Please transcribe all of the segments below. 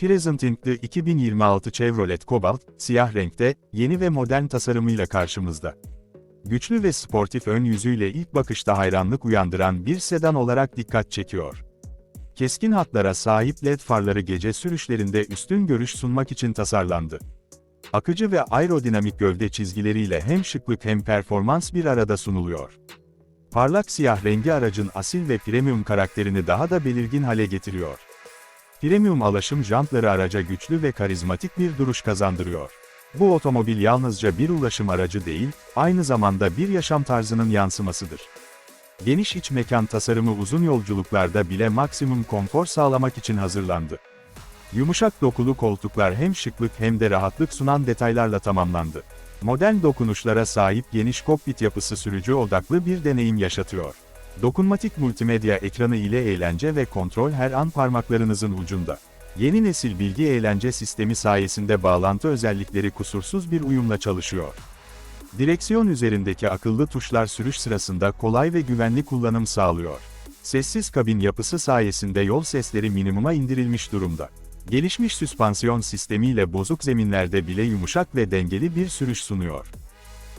Presenting'de 2026 Chevrolet Cobalt, siyah renkte, yeni ve modern tasarımıyla karşımızda. Güçlü ve sportif ön yüzüyle ilk bakışta hayranlık uyandıran bir sedan olarak dikkat çekiyor. Keskin hatlara sahip LED farları gece sürüşlerinde üstün görüş sunmak için tasarlandı. Akıcı ve aerodinamik gövde çizgileriyle hem şıklık hem performans bir arada sunuluyor. Parlak siyah rengi aracın asil ve premium karakterini daha da belirgin hale getiriyor. Premium alaşım jantları araca güçlü ve karizmatik bir duruş kazandırıyor. Bu otomobil yalnızca bir ulaşım aracı değil, aynı zamanda bir yaşam tarzının yansımasıdır. Geniş iç mekan tasarımı uzun yolculuklarda bile maksimum konfor sağlamak için hazırlandı. Yumuşak dokulu koltuklar hem şıklık hem de rahatlık sunan detaylarla tamamlandı. Modern dokunuşlara sahip geniş kokpit yapısı sürücü odaklı bir deneyim yaşatıyor. Dokunmatik multimedya ekranı ile eğlence ve kontrol her an parmaklarınızın ucunda. Yeni nesil bilgi eğlence sistemi sayesinde bağlantı özellikleri kusursuz bir uyumla çalışıyor. Direksiyon üzerindeki akıllı tuşlar sürüş sırasında kolay ve güvenli kullanım sağlıyor. Sessiz kabin yapısı sayesinde yol sesleri minimuma indirilmiş durumda. Gelişmiş süspansiyon sistemiyle bozuk zeminlerde bile yumuşak ve dengeli bir sürüş sunuyor.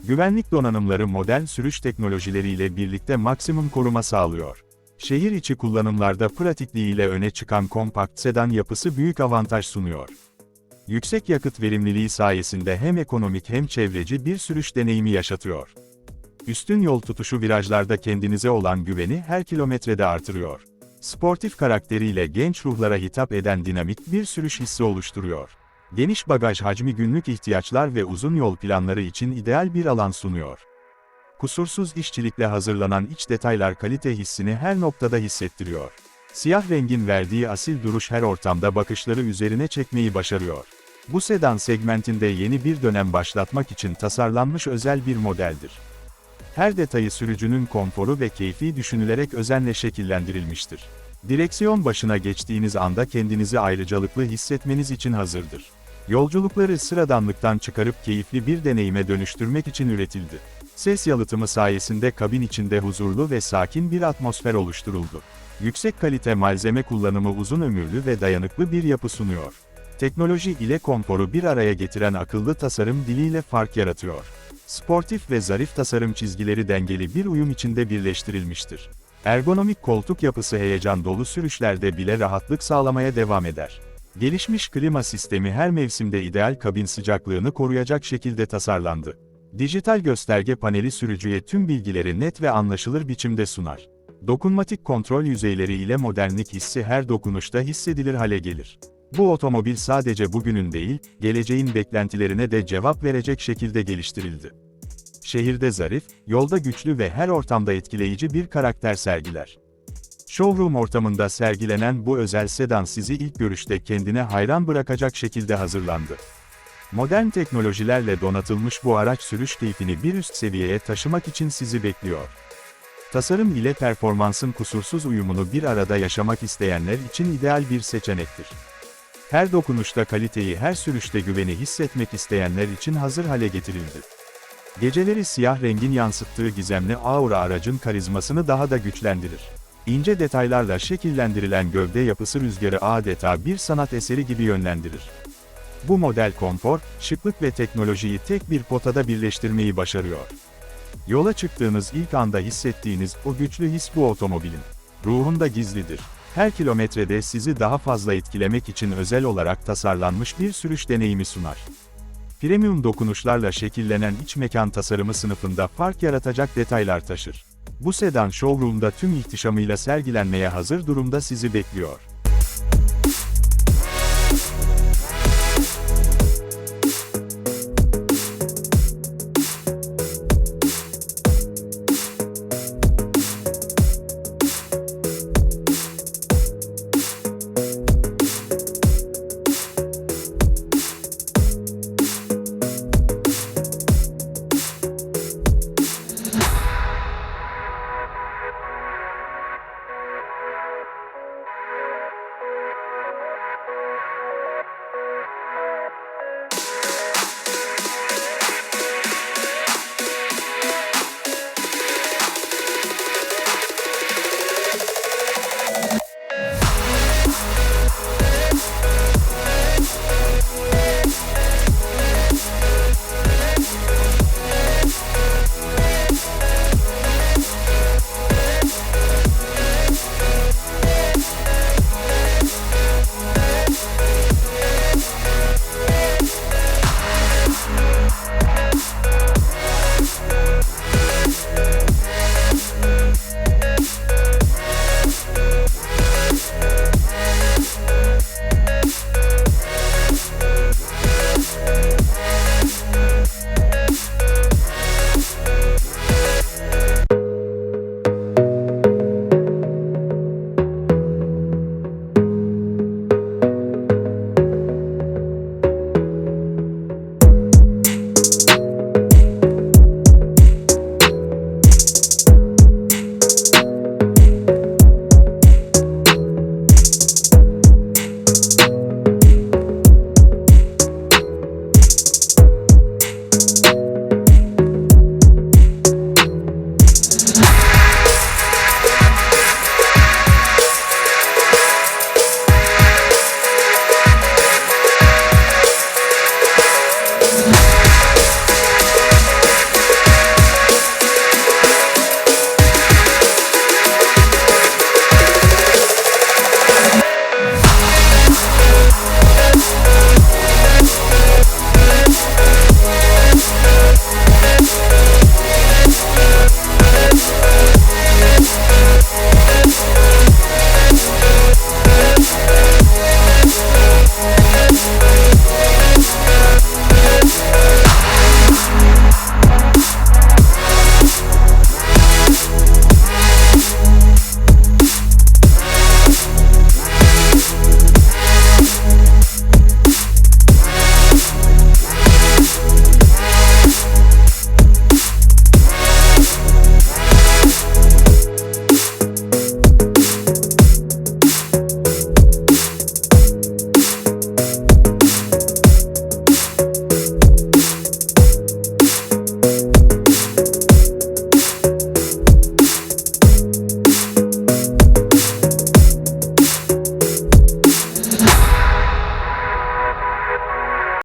Güvenlik donanımları modern sürüş teknolojileriyle birlikte maksimum koruma sağlıyor. Şehir içi kullanımlarda pratikliğiyle öne çıkan kompakt sedan yapısı büyük avantaj sunuyor. Yüksek yakıt verimliliği sayesinde hem ekonomik hem çevreci bir sürüş deneyimi yaşatıyor. Üstün yol tutuşu virajlarda kendinize olan güveni her kilometrede artırıyor. Sportif karakteriyle genç ruhlara hitap eden dinamik bir sürüş hissi oluşturuyor. Geniş bagaj hacmi günlük ihtiyaçlar ve uzun yol planları için ideal bir alan sunuyor. Kusursuz işçilikle hazırlanan iç detaylar kalite hissini her noktada hissettiriyor. Siyah rengin verdiği asil duruş her ortamda bakışları üzerine çekmeyi başarıyor. Bu sedan segmentinde yeni bir dönem başlatmak için tasarlanmış özel bir modeldir. Her detayı sürücünün konforu ve keyfi düşünülerek özenle şekillendirilmiştir. Direksiyon başına geçtiğiniz anda kendinizi ayrıcalıklı hissetmeniz için hazırdır. Yolculukları sıradanlıktan çıkarıp keyifli bir deneyime dönüştürmek için üretildi. Ses yalıtımı sayesinde kabin içinde huzurlu ve sakin bir atmosfer oluşturuldu. Yüksek kalite malzeme kullanımı uzun ömürlü ve dayanıklı bir yapı sunuyor. Teknoloji ile konforu bir araya getiren akıllı tasarım diliyle fark yaratıyor. Sportif ve zarif tasarım çizgileri dengeli bir uyum içinde birleştirilmiştir. Ergonomik koltuk yapısı heyecan dolu sürüşlerde bile rahatlık sağlamaya devam eder. Gelişmiş klima sistemi her mevsimde ideal kabin sıcaklığını koruyacak şekilde tasarlandı. Dijital gösterge paneli sürücüye tüm bilgileri net ve anlaşılır biçimde sunar. Dokunmatik kontrol yüzeyleri ile modernlik hissi her dokunuşta hissedilir hale gelir. Bu otomobil sadece bugünün değil, geleceğin beklentilerine de cevap verecek şekilde geliştirildi. Şehirde zarif, yolda güçlü ve her ortamda etkileyici bir karakter sergiler. Showroom ortamında sergilenen bu özel sedan sizi ilk görüşte kendine hayran bırakacak şekilde hazırlandı. Modern teknolojilerle donatılmış bu araç sürüş keyfini bir üst seviyeye taşımak için sizi bekliyor. Tasarım ile performansın kusursuz uyumunu bir arada yaşamak isteyenler için ideal bir seçenektir. Her dokunuşta kaliteyi her sürüşte güveni hissetmek isteyenler için hazır hale getirildi. Geceleri siyah rengin yansıttığı gizemli aura aracın karizmasını daha da güçlendirir. İnce detaylarla şekillendirilen gövde yapısı rüzgarı adeta bir sanat eseri gibi yönlendirir. Bu model konfor, şıklık ve teknolojiyi tek bir potada birleştirmeyi başarıyor. Yola çıktığınız ilk anda hissettiğiniz o güçlü his bu otomobilin ruhunda gizlidir. Her kilometrede sizi daha fazla etkilemek için özel olarak tasarlanmış bir sürüş deneyimi sunar. Premium dokunuşlarla şekillenen iç mekan tasarımı sınıfında fark yaratacak detaylar taşır. Bu sedan showroom'da tüm ihtişamıyla sergilenmeye hazır durumda sizi bekliyor.